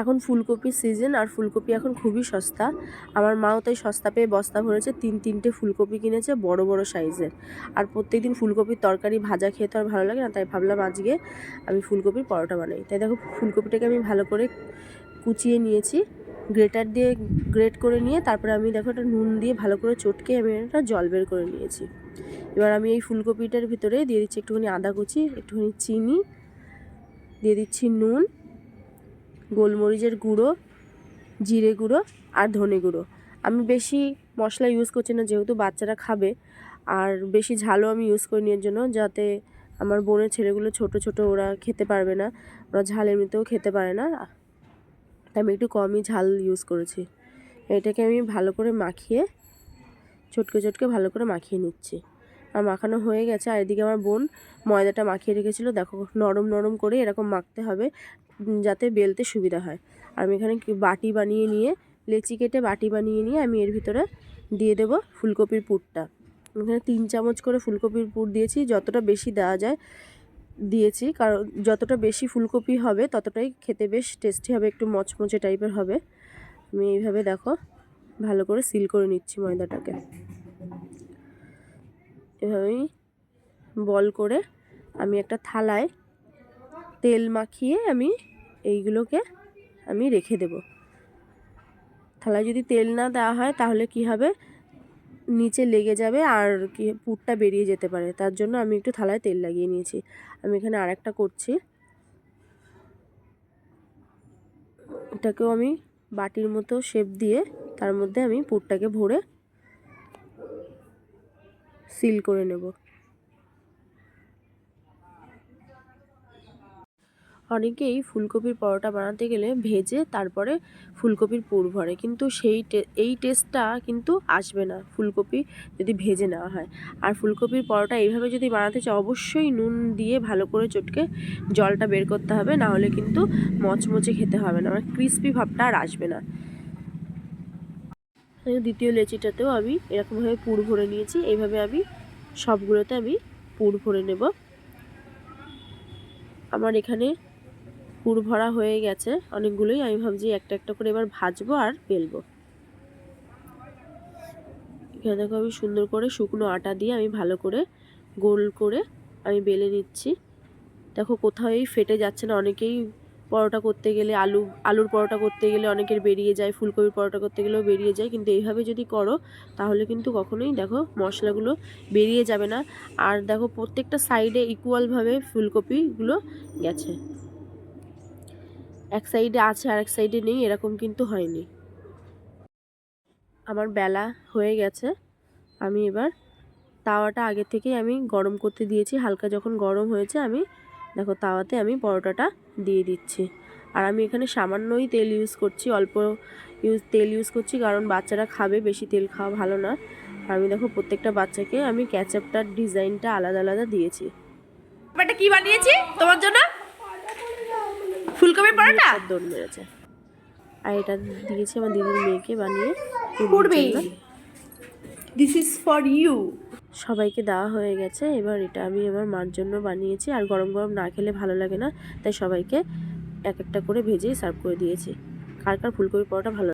এখন ফুলকপির সিজন আর ফুলকপি এখন খুবই সস্তা। আমার মাও তাই সস্তা পেয়ে বস্তা ভরেছে, তিন তিনটে ফুলকপি কিনেছে বড় বড় সাইজের আর প্রত্যেকদিন ফুলকপির তরকারি ভাজা খেতে আর ভালো লাগে না, তাই ভাবলাম আজকে আমি ফুলকপির পরোটা বানাই। তাই দেখো ফুলকপিটাকে আমি ভালো করে কুচিয়ে নিয়েছি, গ্রেটার দিয়ে গ্রেট করে নিয়ে তারপরে আমি দেখো একটা নুন দিয়ে ভালো করে চটকে আমি একটা জল বের করে নিয়েছি। এবার আমি এই ফুলকপিটার ভিতরে দিয়ে দিচ্ছি একটুখানি আদা কুচি, একটুখানি চিনি, দিয়ে দিচ্ছি নুন গোলমরিচের গুঁড়ো, জিরে গুঁড়ো আর ধনে গুঁড়ো। আমি বেশি মশলা ইউজ করছি না, যেহেতু বাচ্চারা খাবে। আর বেশি ঝালও আমি ইউজ করি এর জন্য, যাতে আমার বোনের ছেলেগুলো ছোট ছোট ওরা খেতে পারবে না। ওরা ঝাল এমনিতেও খেতে পারে না। আমি একটু কমই ঝাল ইউজ করেছি। এটাকে আমি ভালো করে মাখিয়ে, চটকে চটকে ভালো করে মাখিয়ে নিচ্ছি। আর মাখানো হয়ে গেছে। আর এদিকে আমার বোন ময়দাটা মাখিয়ে রেখেছিল। দেখো নরম নরম করে এরকম মাখতে হবে যাতে বেলতে সুবিধা হয়। আমি এখানে বাটি বানিয়ে নিয়ে, লেচি কেটে বাটি বানিয়ে নিয়ে আমি এর ভিতরে দিয়ে দেব ফুলকপির পুরটা। এখানে তিন চামচ করে ফুলকপির পুর দিয়েছি। যতটা বেশি দেওয়া যায় দিয়েছি, কারণ যতটা বেশি ফুলকপি হবে, ততটাই খেতে বেশ টেস্টি হবে, একটু মচমচে টাইপের হবে। আমি এইভাবে দেখো, ভালো করে সিল করে নিচ্ছি ময়দাটাকে। এভাবেই বল করে আমি একটা থালায় তেল মাখিয়ে আমি এইগুলোকে আমি রেখে দেব। থালায় যদি তেল না দেওয়া হয় তাহলে কি হবে? নিচে লেগে যাবে আর কি পুরটা বেরিয়ে যেতে পারে। তার জন্য আমি একটু থালায় তেল লাগিয়ে নিয়েছি। আমি এখানে আরেকটা করছি। এটাকেও আমি বাটির মতো শেপ দিয়ে তার মধ্যে আমি পুরটাকে ভরে সিল করে নেব। অনেকেই ফুলকপির পরোটা বানাতে গেলে ভেজে তারপরে ফুলকপির পুর ভরে, কিন্তু সেই এই টেস্টটা কিন্তু আসবে না ফুলকপি যদি ভেজে নেওয়া হয়। আর ফুলকপির পরোটা এইভাবে যদি বানাতে চাও, অবশ্যই নুন দিয়ে ভালো করে চটকে জলটা বের করতে হবে না হলে কিন্তু মচমচে খেতে হবে না মানে ক্রিস্পি ভাবটা আর আসবে না। দ্বিতীয় লেচিটাতেও আমি এরকমভাবে পুর ভরে নিয়েছি। এইভাবে আমি সবগুলোতে আমি পুর ভরে নেব। আমার এখানে পুর ভরা হয়ে গেছে। অনেকগুলোই আমি ভাবছি একটা একটা করে এবার ভাজবো আর বেলবো। এখানে দেখো আমি সুন্দর করে শুকনো আটা দিয়ে আমি ভালো করে গোল করে আমি বেলে নিচ্ছি। দেখো কোথাওই ফেটে যাচ্ছে না, অনেকেই পরোটা করতে গেলে আলু, আলুর পরোটা করতে গেলে অনেকের বেরিয়ে যায়, ফুলকপির পরোটা করতে গেলেও বেরিয়ে যায়, কিন্তু এইভাবে যদি করো, তাহলে কিন্তু কখনোই দেখো মশলাগুলো বেরিয়ে যাবে না। আর দেখো প্রত্যেকটা সাইডে ইকুয়ালভাবে ফুলকপিগুলো গেছে। এক সাইডে আছে আর এক সাইডে নেই, এরকম কিন্তু হয়নি। আমার বেলা হয়ে গেছে, আমি এবার তাওয়াটা আগে থেকেই আমি গরম করতে দিয়েছি, হালকা যখন গরম হয়েছে আমি দেখো তাওয়াতে আমি পরোটাটা দিয়ে দিচ্ছি। আর আমি এখানে সামান্যই তেল ইউজ করছি অল্প ইউজ তেল ইউজ করছি কারণ বাচ্চারা খাবে বেশি তেল খাওয়া ভালো না। আর আমি দেখো প্রত্যেকটা বাচ্চাকে আমি ক্যাচআপটার ডিজাইনটা আলাদা আলাদা দিয়েছি। ব্যাপারটা কি বানিয়েছি তোমার জন্য? ফুলকপির পরোটা? দৌড় মেরেছে। আর এটা দিয়েছি আমার দিদির মেয়েকে বানিয়ে। দিস ইজ ফর ইউ সবাইকে দেওয়া হয়ে গেছে। এবার এটা আমি আমার মার জন্য বানিয়েছি। আর গরম গরম না খেলে ভালো লাগে না। তাই সবাইকে এক একটা করে ভেজেই সার্ভ করে দিয়েছি। কার কার ফুলকপি পরোটা ভালো